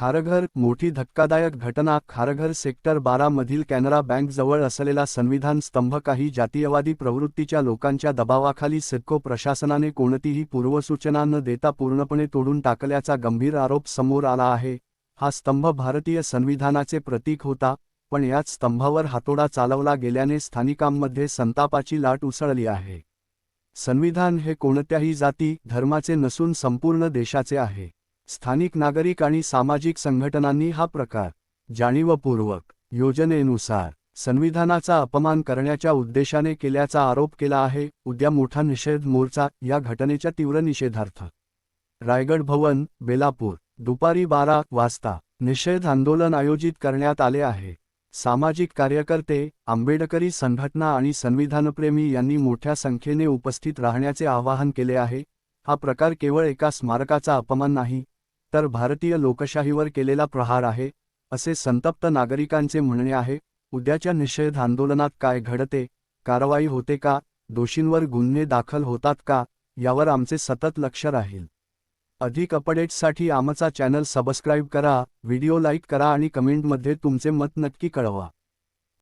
खारघर मोठी धक्कादायक घटना खारघर सेक्टर बारा मधील कॅनरा बँकजवळ असलेला संविधान स्तंभ काही जातीयवादी प्रवृत्तीच्या लोकांच्या दबावाखाली सिडको प्रशासनाने कोणतीही पूर्वसूचना न देता पूर्णपणे तोडून टाकल्याचा गंभीर आरोप समोर आला आहे. हा स्तंभ भारतीय संविधानाचे प्रतीक होता पण याच स्तंभावर हातोडा चालवला गेल्याने स्थानिकांमध्ये संतापाची लाट उसळली आहे. संविधान हे कोणत्याही जाती धर्माचे नसून संपूर्ण देशाचे आहे. स्थानिक नागरिक आणि सामाजिक संघटनांनी हा प्रकार जाणीवपूर्वक योजनेनुसार संविधानाचा अपमान करण्याच्या उद्देशाने केल्याचा आरोप केला आहे. उद्या मोठा निषेध मोर्चा या घटनेच्या तीव्र निषेधार्थ. रायगड भवन बेलापूर दुपारी बारा वाजता निषेध आंदोलन आयोजित करण्यात आले आहे. सामाजिक कार्यकर्ते आंबेडकरी संघटना आणि संविधानप्रेमी यांनी मोठ्या संख्येने उपस्थित राहण्याचे आवाहन केले आहे. हा प्रकार केवळ एका स्मारकाचा अपमान नाही तर भारतीय लोकशाहीवर केलेला प्रहार आहे असे संतप्त नागरिकांचे म्हणणे आहे उद्याच्या निषेध आंदोलनात काय घडते कारवाई होते का दोषींवर गुन्हे दाखल होतात का यावर आमचे सतत लक्ष राहील. अधिक अपडेट्ससाठी आमचा चॅनल सबस्क्राईब करा व्हिडिओ लाईक करा आणि कमेंटमध्ये तुमचे मत नक्की कळवा.